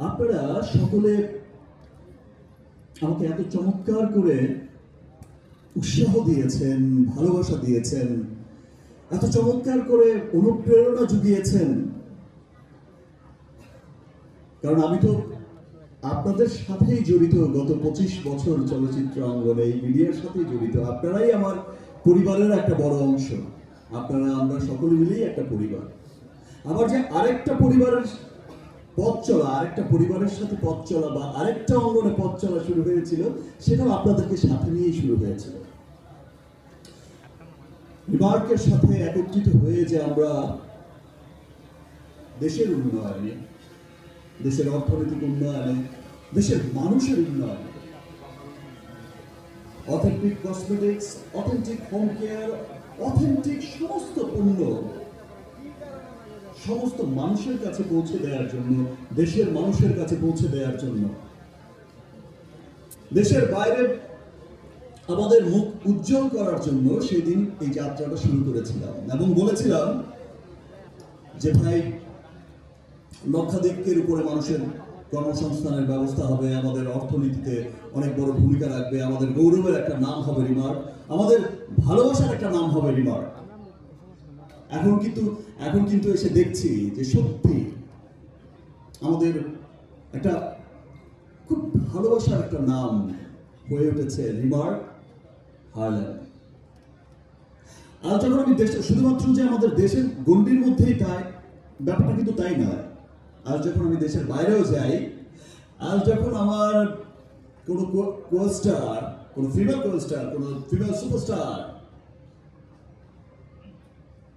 আপনারা সকলে আমাকে এত চমৎকার করে উৎসাহ দিয়েছেন, ভালোবাসা দিয়েছেন, এত চমৎকার করে অনুপ্রেরণা জুগিয়েছেন। কারণ আমি তো আপনাদের সাথেই জড়িত গত পঁচিশ বছর চলচ্চিত্র অঙ্গনে, এই মিডিয়ার সাথেই জড়িত। আপনারাই আমার পরিবারের একটা বড় অংশ। আপনারা, আমরা সকলে মিলেই একটা পরিবার। আবার যে আরেকটা পরিবারের পথ চলা, আরেকটা পরিবারের সাথে পথ চলা বা আরেকটা অঙ্গনে পথ চলা শুরু হয়েছিল, সেটাও আপনাদেরকে সাথে নিয়েই শুরু হয়েছিল। রিমার্কের সাথে একত্রিত হয়ে যে আমরা দেশের উন্নয়নে, দেশের অর্থনৈতিক উন্নয়নে, দেশের মানুষের উন্নয়নে authentic cosmetics authentic home care authentic সমস্ত পণ্য সমস্ত মানুষের কাছে পৌঁছে দেওয়ার জন্য, দেশের মানুষের কাছে পৌঁছে দেওয়ার জন্য। দেশের বাইরে আমাদের মুখ উজ্জ্বল করার জন্য সেদিন এই যাত্রাটা শুরু করেছিলাম এবং বলেছিলাম যে ভাই, লক্ষাধিকের উপরে মানুষের কর্মসংস্থানের ব্যবস্থা হবে, আমাদের অর্থনীতিতে অনেক বড় ভূমিকা রাখবে, আমাদের গৌরবের একটা নাম হবে রিমার্ক, আমাদের ভালোবাসার একটা নাম হবে রিমার্ক। এখন কিন্তু এখন কিন্তু এসে দেখছি যে সত্যি আমাদের একটা খুব ভালোবাসার একটা নাম হয়ে উঠেছে রিমার্ক হারল্যান্ড আর যখন আমি দেশে, শুধুমাত্র যে আমাদের দেশের গণ্ডির মধ্যেই তাই, ব্যাপারটা কিন্তু তাই নয়। আর যখন আমি দেশের বাইরেও যাই আর যখন আমার কোনো কোস্টার কোনো ফিমেল কোস্টার কোনো ফিমেল সুপারস্টার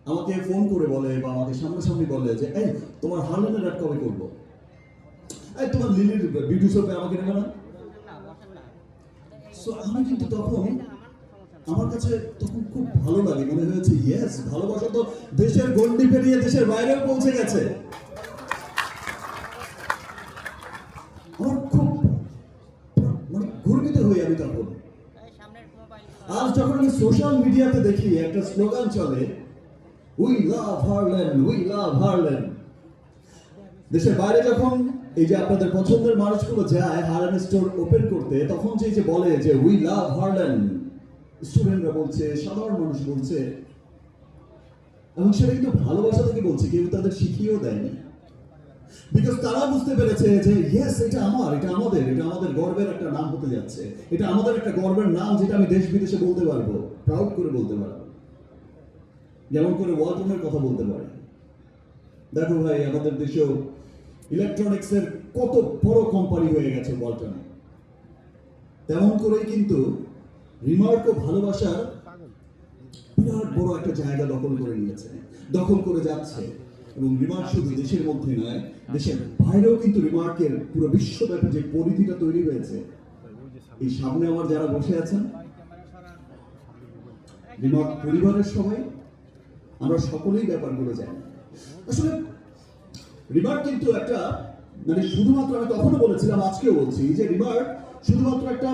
আমাকে ফোন করে বলে বা আমাকে সামনাসামনি বলে যে এই তোমার হারলেনের অ্যাড কবে করব? এই তোমার লিলির বিউটি শপে আমাকে নেবে না সো আমি কিন্তু তখন আমার কাছে তখন খুব ভালো লাগে মনে হয়েছে ইয়েস ভালোবাসা তো দেশের গন্ডি পেরিয়ে দেশের বাইরেও পৌঁছে গেছে। আমার খুব মানে গর্বিত হই আমি তখন। আজ যখন আমি সোশ্যাল মিডিয়াতে দেখি একটা স্লোগান চলে we love her land we love her land দেশের বাইরে যখন এই যে আপনাদের পছন্দের মানুষগুলো যায় হারল্যান্ড স্টোর ওপেন করতে, তখন যে যে বলে যে উই লাভ হারল্যান্ড স্টুডেন্টরা বলছে, সাধারণ মানুষ বলছে, এবং সেটা কিন্তু ভালোবাসা থেকে বলছে, কেউ তাদের শিখিয়েও দেয়নি। বিকজ তারা বুঝতে পেরেছে যে ইয়েস এটা আমার, এটা আমাদের এটা আমাদের গর্বের একটা নাম হতে যাচ্ছে, এটা আমাদের একটা গর্বের নাম যেটা আমি দেশ বিদেশে বলতে পারব প্রাউড করে বলতে পারব। যেমন করে ওয়ালটনের কথা বলতে পারে। দেখো ভাই, আমাদের দেশেও ইলেকট্রনিক্স এর কত বড় কোম্পানি হয়ে গেছে ওয়ালটনে তেমন করেই কিন্তু রিমার্ক ভালোবাসার বিরাট বড় একটা জায়গা দখল করে নিয়েছে, দখল করে যাচ্ছে। এবং রিমার্ক শুধু দেশের মধ্যে নয়, দেশের বাইরেও কিন্তু রিমার্কের পুরো বিশ্বব্যাপী যে পরিধিটা তৈরি হয়েছে, এই সামনে আমার যারা বসে আছেন রিমার্ক পরিবারের সবাই আমরা সকলেই ব্যাপারগুলো জানি। আসলে রিমার্ক কিন্তু একটা মানে শুধুমাত্র আমি তখনও বলেছিলাম, আজকেও বলছি যে রিমার্ক শুধুমাত্র একটা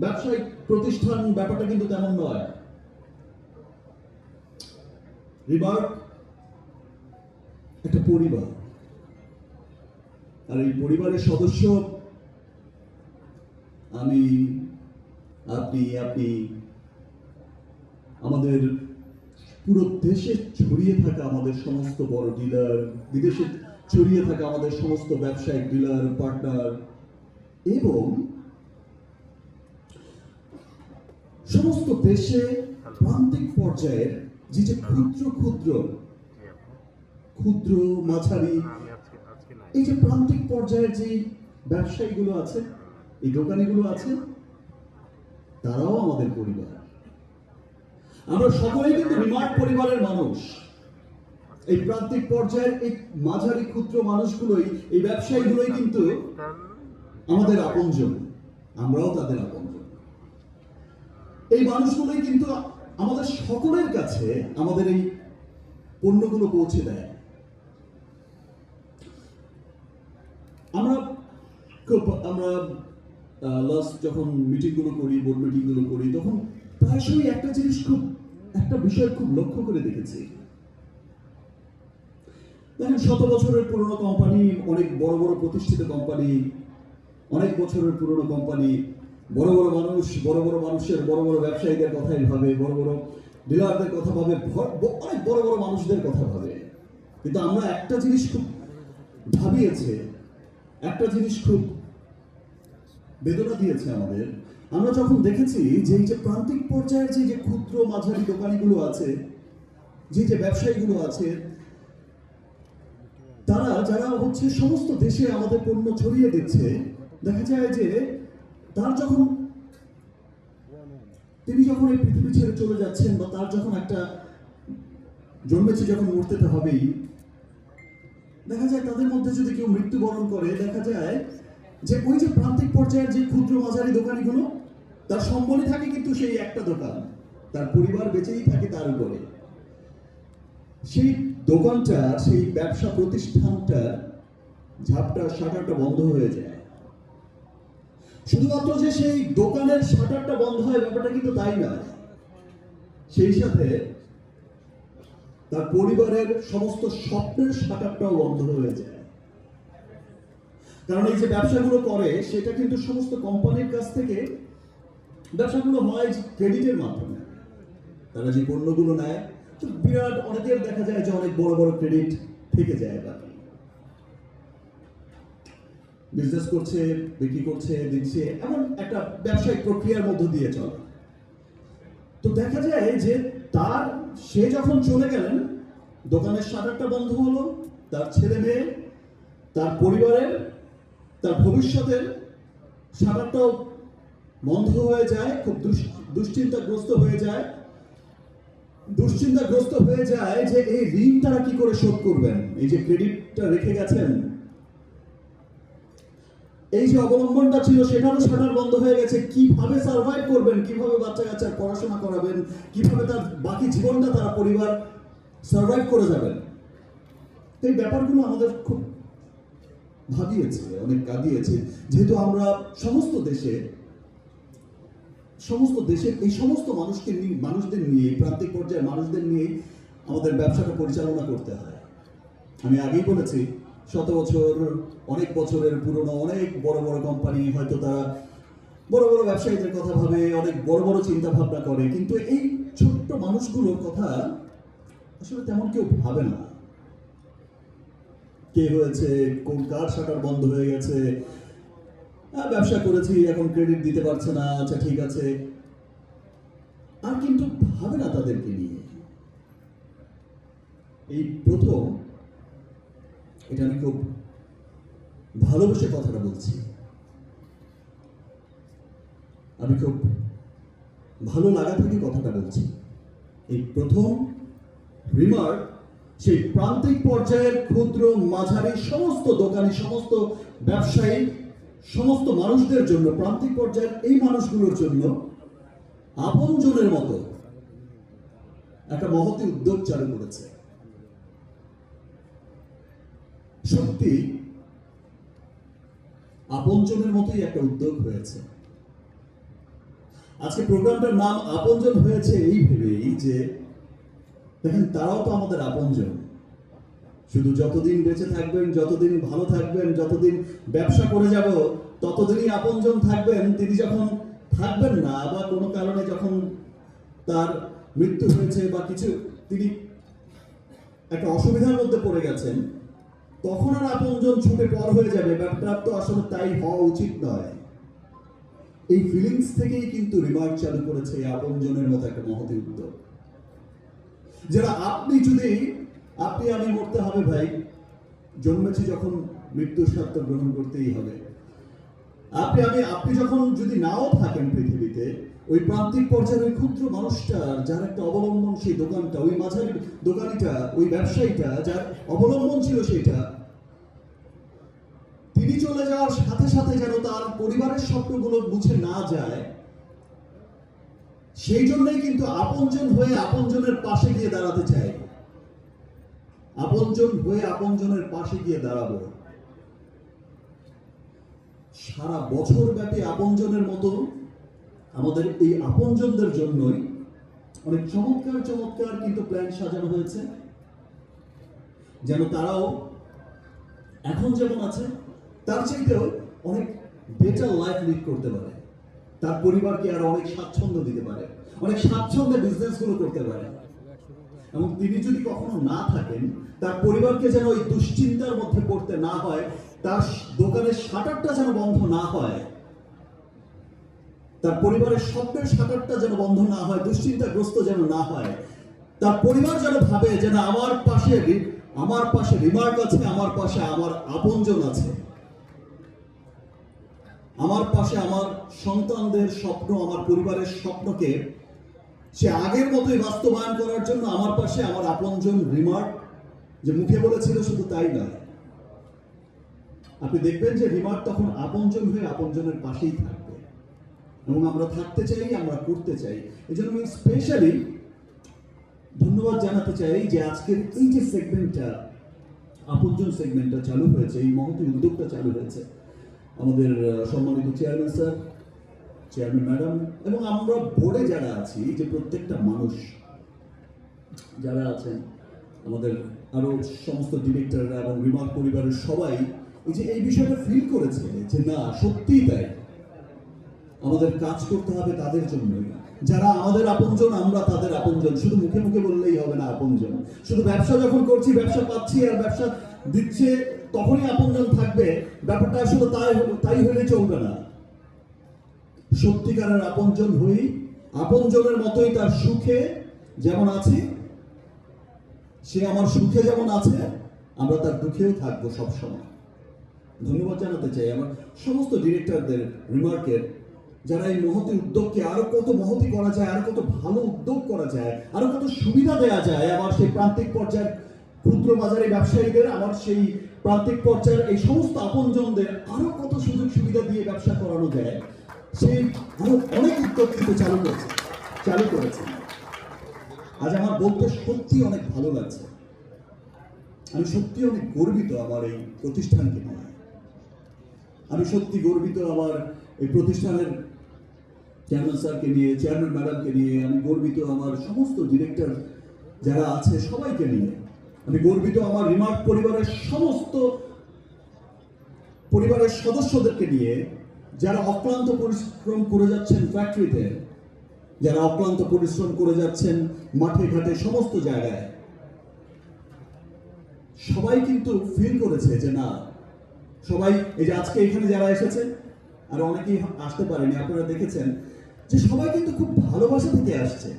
ব্যবসায়িক প্রতিষ্ঠান ব্যাপারটা কিন্তু তেমন নয়। রিমার্ক একটা পরিবার। আর এই পরিবারের সদস্য আমি, আপনি আপনি, আমাদের পুরো দেশে ছড়িয়ে থাকা আমাদের সমস্ত বড় ডিলার, বিদেশে ছড়িয়ে থাকা আমাদের সমস্ত ব্যবসায়িক ডিলার, পার্টনার এবং সমস্ত দেশে প্রান্তিক পর্যায়ের যে যে ক্ষুদ্র ক্ষুদ্র ক্ষুদ্র মাঝারি, এই যে প্রান্তিক পর্যায়ের যে ব্যবসায়ীগুলো আছে, এই দোকানিগুলো আছে, তারাও আমাদের পরিবার। আমরা সকলেই কিন্তু রিমার্ক পরিবারের মানুষ। এই প্রান্তিক পর্যায়ের এই মাঝারি ক্ষুদ্র মানুষগুলোই, এই ব্যবসায়ীগুলোই কিন্তু আমাদের আপনজন। আমরাও তাদের আপনজন। এই মানুষগুলোই কিন্তু আমাদের সকলের কাছে আমাদের এই পণ্যগুলো পৌঁছে দেয়। আমরা আমরা লাস্ট যখন মিটিংগুলো করি বোর্ড মিটিংগুলো করি, তখন প্রায়শই একটা জিনিস খুব, একটা বিষয় খুব লক্ষ্য করে দেখেছি। দেখেন, শত বছরের পুরনো কোম্পানি, অনেক বড় বড় প্রতিষ্ঠিত কোম্পানি, অনেক বছরের পুরনো কোম্পানি, বড় বড় মানুষ, বড় বড় মানুষের, বড় বড় ব্যবসায়ীদের কথাই ভাবে, বড় বড় ডিলারদের কথা ভাবে অনেক বড় বড় মানুষদের কথা ভাবে। কিন্তু আমরা একটা জিনিস খুব ভাবিয়েছে, একটা জিনিস খুব বেদনা দিয়েছে আমাদের আমরা যখন দেখেছি যে এই যে প্রান্তিক পর্যায়ের যে যে ক্ষুদ্র মাঝারি দোকানিগুলো আছে, যে যে ব্যবসায়ীগুলো আছে, তারা যারা হচ্ছে সমস্ত দেশে আমাদের পণ্য ছড়িয়ে দিচ্ছে, দেখা যায় যে তার যখন তিনি যখন এই পৃথিবী ছেড়ে চলে যাচ্ছেন বা তার যখন একটা জন্মেছে যখন মূর্তিতে হবেই, দেখা যায় তাদের মধ্যে যদি কেউ মৃত্যুবরণ করে, দেখা যায় যে ওই যে প্রান্তিক পর্যায়ের যে ক্ষুদ্র মাঝারি দোকানিগুলো তার সম্বলে থাকে কিন্তু সেই একটা দোকান। তার পরিবার বেঁচেই থাকে তার উপরে। সেই দোকানটা, সেই ব্যবসা প্রতিষ্ঠানটা ঝাপটা, শাটারটা বন্ধ হয়ে যায়। শুধুমাত্র যে সেই দোকানের শাটারটা বন্ধ হয়, ব্যাপারটা কিন্তু তাই না সেই সাথে তার পরিবারের সমস্ত স্বপ্নের শাটারটাও বন্ধ হয়ে যায়। কারণ এই যে ব্যবসাগুলো করে, সেটা কিন্তু সমস্ত কোম্পানির কাছ থেকে ব্যবসাগুলো হয় ক্রেডিটের মাধ্যমে। তারা যে পণ্যগুলো নেয়, তো বিরাট অনেকের দেখা যায় যে অনেক বড় বড় ক্রেডিট থেকে যায় বাকি বিজনেস করছে, বিক্রি করছে, দিচ্ছে, এমন একটা ব্যবসায়িক প্রক্রিয়ার মধ্য দিয়ে চলে। তো দেখা যায় যে তার, সে যখন চলে গেলেন, দোকানের শাটারটা বন্ধ হলো, তার ছেলে মেয়ে, তার পরিবারের, তার ভবিষ্যতের শাটারটাও বন্ধ হয়ে যায়, খুব দুশ- দুশ্চিন্তাগ্রস্ত হয়ে যায়। দুশ্চিন্তাগ্রস্ত হয়ে যায় যে এই ঋণ তারা কি করে শোধ করবেন? এই যে ক্রেডিটটা রেখে গেছেন। এই যে অবলম্বনটা ছিল, সেটারও শাটার বন্ধ হয়ে গেছে। কীভাবে সার্ভাইভ করবেন? কীভাবে বাচ্চা কাচ্চার পড়াশোনা করাবেন? কীভাবে তার বাকি জীবনটা তারা পরিবার সার্ভাইভ করে যাবেন? এই ব্যাপারগুলো আমাদের খুব ভাবিয়েছে, অনেক কাঁদিয়েছে। যেহেতু আমরা সমস্ত দেশে সমস্ত দেশের, এই সমস্ত মানুষকে নিয়ে, মানুষদের নিয়ে, প্রান্তিক পর্যায়ের মানুষদের নিয়ে আমাদের ব্যবসাটা পরিচালনা করতে হয়। আমি আগেই বলেছি, শত বছর, অনেক বছরের পুরনো, অনেক বড় বড় কোম্পানি হয়তো তারা বড় বড় ব্যবসায়ীদের কথা ভাবে, অনেক বড় বড় চিন্তা ভাবনা করে, কিন্তু এই ছোট্ট মানুষগুলোর কথা আসলে তেমন কেউ ভাবে না। কে হয়েছে, কোন কার শাটার বন্ধ হয়ে গেছে ব্যবসা করেছি, এখন ক্রেডিট দিতে পারছে না আচ্ছা ঠিক আছে। আর কিন্তু ভাবে না তাদেরকে নিয়ে। এই প্রথম, এটা আমি খুব ভালোবেসে কথাটা বলছি। আমি খুব ভালো লাগা থেকে কথাটা বলছি। এই প্রথম রিমার্ক সেই প্রান্তিক পর্যায়ের ক্ষুদ্র মাঝারি সমস্ত দোকানি, সমস্ত ব্যবসায়ী সমস্ত মানুষদের জন্য, প্রান্তিক পর্যায়ের এই মানুষগুলোর জন্য আপনজনের মতো একটা মহতি উদ্যোগ চালু করেছে। সত্যি, আপনজনের মতোই একটা উদ্যোগ হয়েছে। আজকে প্রোগ্রামটার নাম আপনজন হয়েছে এই ভেবেই যে, দেখেন, তারাও তো আমাদের আপনজন। শুধু যতদিন বেঁচে থাকবেন, যতদিন ভালো থাকবেন, যতদিন ব্যবসা করে যাব, ততদিনই আপনজন থাকবেন। তিনি যখন থাকবেন না বা কোনো কারণে যখন তার মৃত্যু হয়েছে বা কিছু, তিনি একটা অসুবিধার মধ্যে পড়ে গেছেন, তখন আর আপনজন ছুটে পর হয়ে যাবে। ব্যাপারটা তো আসলে তাই হওয়া উচিত নয়। এই ফিলিংস থেকেই কিন্তু রিমার্ক চালু করেছে আপনজনের মতো একটা মহতি উদ্যোগ। যারা আপনি যদি আপনি আমি মরতে হবে ভাই। জন্মেছি যখন মৃত্যুর স্বার্থ গ্রহণ করতেই হবে। আপনি আমি আপনি যখন যদি নাও থাকেন পৃথিবীতে, ওই প্রান্তিক পর্যায়ের ওই ক্ষুদ্র মানুষটার যার একটা অবলম্বন সেই দোকানটা, ওই মাঝারি দোকানিটা, ওই ব্যবসায়ীটা, যার অবলম্বন ছিল সেটা তিনি চলে যাওয়ার সাথে সাথে যেন তার পরিবারের স্বপ্নগুলো বুঝে না যায়, সেই জন্যই কিন্তু আপনজন হয়ে আপনজনের পাশে গিয়ে দাঁড়াতে চাই আপনজন হয়ে আপনজনের পাশে গিয়ে দাঁড়াবো। সারা বছর ব্যাপী আপনজনের মতো আমাদের এই আপনজনদের জন্যই অনেক চমৎকার চমৎকার কিন্তু প্ল্যান সাজানো হয়েছে। যেন তারাও এখন যেমন আছে, তার চাইতেও অনেক বেটার লাইফ লিড করতে পারে। তার পরিবারকে আরও অনেক স্বাচ্ছন্দ্য দিতে পারে। অনেক স্বাচ্ছন্দ্যে বিজনেসগুলো করতে পারে। এবং তিনি যদি কখনো না থাকেন, তার পরিবারকে যেন ওই দুশ্চিন্তার মধ্যে পড়তে না হয়, তার দোকানের শাটারটা যেন বন্ধ না হয়, তার পরিবারের স্বপ্নের শাটারটা যেন বন্ধ না হয়, দুশ্চিন্তাগ্রস্ত যেন না হয়, তার পরিবার যেন ভাবে যে না, আমার পাশে আমার পাশে রিমার্ক আছে, আমার পাশে আমার আপনজন আছে। আমার পাশে আমার সন্তানদের স্বপ্ন, আমার পরিবারের স্বপ্নকে সে আগের মতোই বাস্তবায়ন করার জন্য আমার পাশে আমার আপনজন রিমার্ক যে মুখে বলেছিল শুধু তাই নয়। আপনি দেখবেন যে রিমার্ক তখন আপনজন হয়ে আপনজনের পাশেই থাকবে। এবং আমরা থাকতে চাই, আমরা করতে চাই। এই জন্য আমি স্পেশালি ধন্যবাদ জানাতে চাই যে আজকের এই যে সেগমেন্টটা আপনজন সেগমেন্টটা চালু হয়েছে, এই মহতী উদ্যোগটা চালু হয়েছে। আমাদের সম্মানিত চেয়ারম্যান স্যার চেয়ারম্যান ম্যাডাম এবং আমরা বোর্ডে যারা আছি যে প্রত্যেকটা মানুষ যারা আছেন, আমাদের আরও সমস্ত ডিরেক্টররা এবং রিমার্ক পরিবারের সবাই, এই যে এই বিষয়টা ফিল করেছে যে না, সত্যিই তাই। আমাদের কাজ করতে হবে তাদের জন্যই। যারা আমাদের আপনজন, আমরা তাদের আপনজন। শুধু মুখে মুখে বললেই হবে না, আপনজন। শুধু ব্যবসা যখন করছি, ব্যবসা পাচ্ছি আর ব্যবসা দিচ্ছে, তখনই আপনজন থাকবে। ব্যাপারটা আসলে তাই তাই হলে চলবে না। সত্যিকারের আপনজন হই। আপনজনের মতোই তার সুখে যেমন আছি, সে আমার সুখে যেমন আছে, আমরা তার দুঃখেও থাকব সবসময়। ধন্যবাদ জানাতে চাই আমার সমস্ত ডিরেক্টরদের রিমার্কের, যারা এই মহতি উদ্যোগকে আরও কত মহতি করা যায়, আরও কত ভালো উদ্যোগ করা যায়, আরও কত সুবিধা দেওয়া যায় আমার সেই প্রান্তিক পর্যায়ের ক্ষুদ্র বাজারে ব্যবসায়ীদের, আমার সেই প্রান্তিক পর্যায়ের এই সমস্ত আপনজনদের আরও কত সুযোগ সুবিধা দিয়ে ব্যবসা করানো যায়। সেই অনেক উদ্যোগ কিন্তু চালু করেছে চালু করেছে। আজ আমার বলতে সত্যি অনেক ভালো লাগছে। আমি সত্যি অনেক গর্বিত আমার এই প্রতিষ্ঠানকে নিয়ে। আমি সত্যি গর্বিত আমার এই প্রতিষ্ঠানের চেয়ারম্যান স্যারকে নিয়ে চেয়ারম্যান ম্যাডামকে নিয়ে, আমি গর্বিত আমার সমস্ত ডিরেক্টর যারা আছে সবাইকে নিয়ে। আমি গর্বিত আমার রিমার্ক পরিবারের সমস্ত পরিবারের সদস্যদেরকে নিয়ে যারা অক্লান্ত পরিশ্রম করে যাচ্ছেন ফ্যাক্টরিতে যারা অক্লান্ত পরিশ্রম করে যাচ্ছেন মাঠে ঘাটে সমস্ত জায়গায়, সবাই কিন্তু ফিল করেছে যে না, সবাই এই যে আজকে এখানে যারা এসেছে, আর অনেকেই আসতে পারেনি, আপনারা দেখেছেন, যে সবাই কিন্তু খুব ভালোবাসা থেকে আসছে।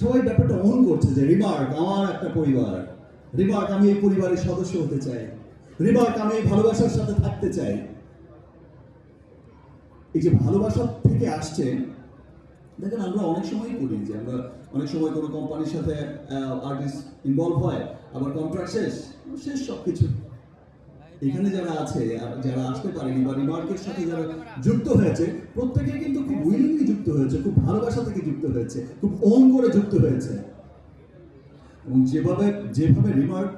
সবাই ব্যাপারটা অন করছে যে রিমার্ক আমার একটা পরিবার। রিমার্ক আমি এই পরিবারের সদস্য হতে চাই। রিমার্ক আমি এই ভালোবাসার সাথে থাকতে চাই। এই যে ভালোবাসা থেকে আসছে, দেখেন আমরা অনেক সময়ই করি যে আমরা অনেক সময় কোনো কোম্পানির সাথে আর্টিস্ট ইনভলভ হয়, আবার কন্ট্রাক্ট শেষ শেষ সব কিছু এখানে যারা আছে যারা আসতে পারেনি বা রিমার্কের সাথে যারা যুক্ত হয়েছে, প্রত্যেকে কিন্তু খুব উইলিংলি যুক্ত হয়েছে, খুব ভালোবাসা থেকে যুক্ত হয়েছে, খুব অন করে যুক্ত হয়েছে। এবং যেভাবে যেভাবে রিমার্ক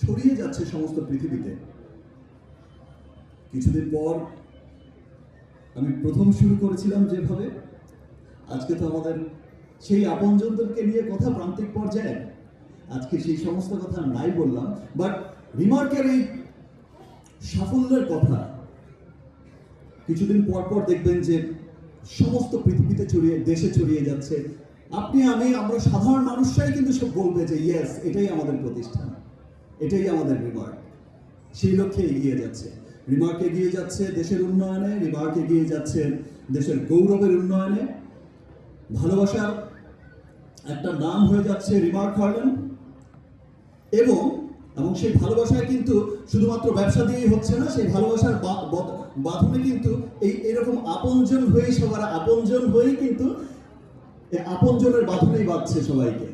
ছড়িয়ে যাচ্ছে সমস্ত পৃথিবীতে, কিছুদিন পর আমি প্রথম শুরু করেছিলাম যেভাবে, আজকে তো আমাদের সেই আপনজনদেরকে নিয়ে কথা প্রান্তিক পর্যায়ে। আজকে সেই সমস্ত কথা নাই বললাম বাট রিমার্কের এই সাফল্যের কথা, কিছুদিন পর পর দেখবেন যে সমস্ত পৃথিবীতে ছড়িয়ে, দেশে ছড়িয়ে যাচ্ছে। আপনি, আমি, আমরা সাধারণ মানুষরাই কিন্তু সব বলবে যে ইয়েস এটাই আমাদের প্রতিষ্ঠান। এটাই আমাদের রিমার্ক সেই লক্ষ্যে এগিয়ে যাচ্ছে। রিমার্ক এগিয়ে যাচ্ছে দেশের উন্নয়নে রিমার্ক এগিয়ে যাচ্ছে দেশের গৌরবের উন্নয়নে। ভালোবাসার একটা নাম হয়ে যাচ্ছে রিমার্ক হার্ডেন। এবং এবং সেই ভালোবাসায় কিন্তু শুধুমাত্র ব্যবসা দিয়েই হচ্ছে না, সেই ভালোবাসার বাঁধনে কিন্তু এই, এরকম আপনজন হয়ে সবার আপনজন হয়েই কিন্তু আপনজনের বাঁধনেই বাঁধছে সবাইকে।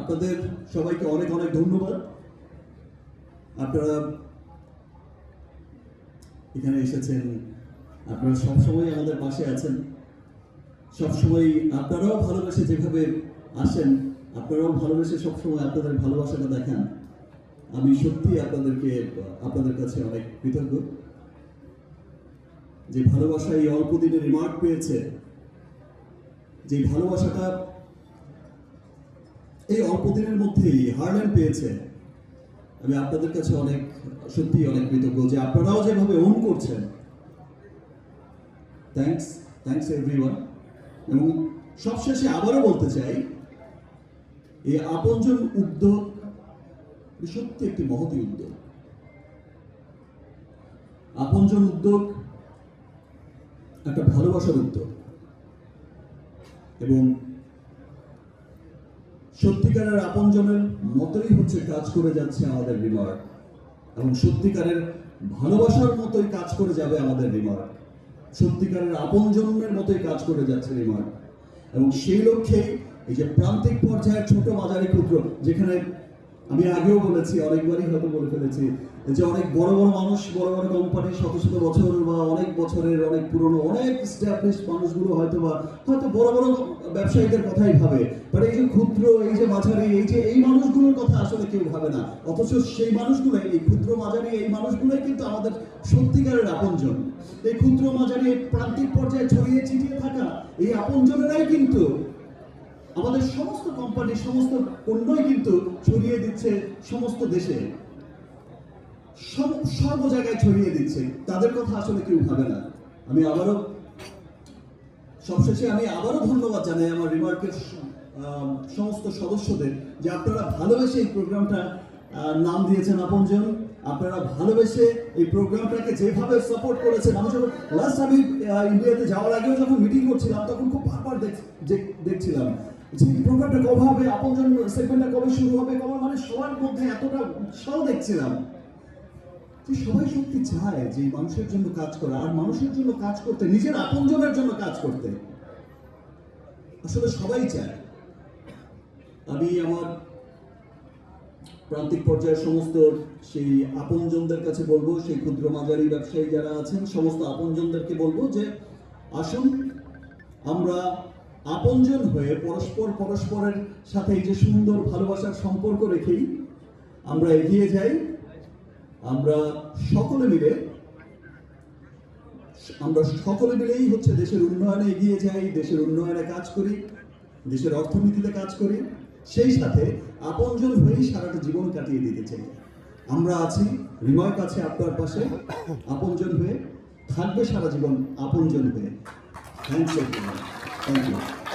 আপনাদের সবাইকে অনেক অনেক ধন্যবাদ। আপনারা এখানে এসেছেন, আপনারা সবসময় আমাদের পাশে আছেন। সবসময় আপনারাও ভালোবেসে যেভাবে আসেন, আপনারাও ভালোবেসে সবসময় আপনাদের ভালোবাসাটা দেখান। আমি সত্যি আপনাদেরকে, আপনাদের কাছে অনেক কৃতজ্ঞ। যে ভালোবাসা এই অল্প দিনে রিমার্ক পেয়েছে, যে ভালোবাসাটা এই অল্প দিনের মধ্যেই হারল্যান্ড পেয়েছে আমি আপনাদের কাছে অনেক সত্যি অনেক কৃতজ্ঞ যে আপনারাও যেভাবে ওন করছেন। থ্যাঙ্কস থ্যাঙ্কস এভরিওয়ান এবং সবশেষে আবারও বলতে চাই, এই আপনজন উদ্যোগ সত্যি একটি মহতি উদ্যোগ। আপনজন উদ্যোগ একটা ভালোবাসার উদ্যোগ। এবং সত্যিকারের আপনজনের মতোই হচ্ছে কাজ করে যাচ্ছে আমাদের বিমার এবং সত্যিকারের ভালোবাসার মতোই কাজ করে যাবে আমাদের রিমার্ক সত্যিকারের আপনজনের মতোই কাজ করে যাচ্ছে রিমার্ক এবং সেই লক্ষ্যে এই যে প্রান্তিক পর্যায়ের ছোট মাঝারি ক্ষুদ্র, যেখানে আমি আগেও বলেছি, অনেকবারই হয়তো বলে ফেলেছি যে অনেক বড় বড় মানুষ, বড় বড় কোম্পানি শত শত বছর বা অনেক বছরের অনেক পুরনো, অনেক স্ট্যাবলিশ মানুষগুলো হয়তো বা হয়তো বড় বড় ব্যবসায়ীদের কথাই ভাবে। বাট এই যে ক্ষুদ্র, এই যে মাঝারি, এই যে এই মানুষগুলোর কথা আসলে কেউ ভাবে না। অথচ সেই মানুষগুলোই, এই ক্ষুদ্র মাঝারি, এই মানুষগুলোই কিন্তু আমাদের সত্যিকারের আপনজন। এই ক্ষুদ্র মাঝারি প্রান্তিক পর্যায়ে ছড়িয়ে ছিটিয়ে থাকা এই আপনজনেরাই কিন্তু আমাদের সমস্ত কোম্পানি সমস্ত পণ্যই কিন্তু ছড়িয়ে দিচ্ছে সমস্ত দেশে। সব সর্ব জায়গায় ছড়িয়ে দিচ্ছে। তাদের কথা আসলে কেউ ভাবে না। আমি আবারও, সবশেষে আমি আবারও ধন্যবাদ জানাই আমার রিমার্কের সমস্ত সদস্যদের যে আপনারা ভালোবেসে এই প্রোগ্রামটা নাম দিয়েছেন আপনজন। আপনারা ভালোবেসে এই প্রোগ্রামটাকে যেভাবে সাপোর্ট করেছেন, আমি যখন লাস্ট আমি ইন্ডিয়াতে যাওয়ার আগেও যখন মিটিং করছিলাম, তখন খুব বারবার দেখছিলাম যে প্রোগ্রামটা কবে হবে, আপনজন সেগমেন্টটা কবে শুরু হবে, কবে? মানে সবার মধ্যে এতটা উৎসাহ দেখছিলাম। সবাই সত্যি চায় যে মানুষের জন্য কাজ করা, আর মানুষের জন্য কাজ করতে, নিজের আপনজনের জন্য কাজ করতে। আসলে সবাই চায়। আমি আমার প্রান্তিক পর্যায়ের সমস্ত সেই আপনজনদের কাছে বলব, সেই ক্ষুদ্র মাঝারি ব্যবসায়ী যারা আছেন, সমস্ত আপনজনদেরকে বলব যে আসুন, আমরা আপনজন হয়ে পরস্পর পরস্পরের সাথে যে সুন্দর ভালোবাসার সম্পর্ক রেখেই আমরা এগিয়ে যাই। আমরা সকলে মিলে, আমরা সকলে মিলেই হচ্ছে দেশের উন্নয়নে এগিয়ে যাই, দেশের উন্নয়নে কাজ করি, দেশের অর্থনীতিতে কাজ করি। সেই সাথে আপনজন হয়েই সারাটা জীবন কাটিয়ে দিতে চাই। আমরা আছি রিমার্ক কাছে আপনার পাশে, আপনজন হয়ে থাকবে সারা জীবন আপনজন হয়ে। Thank you thank you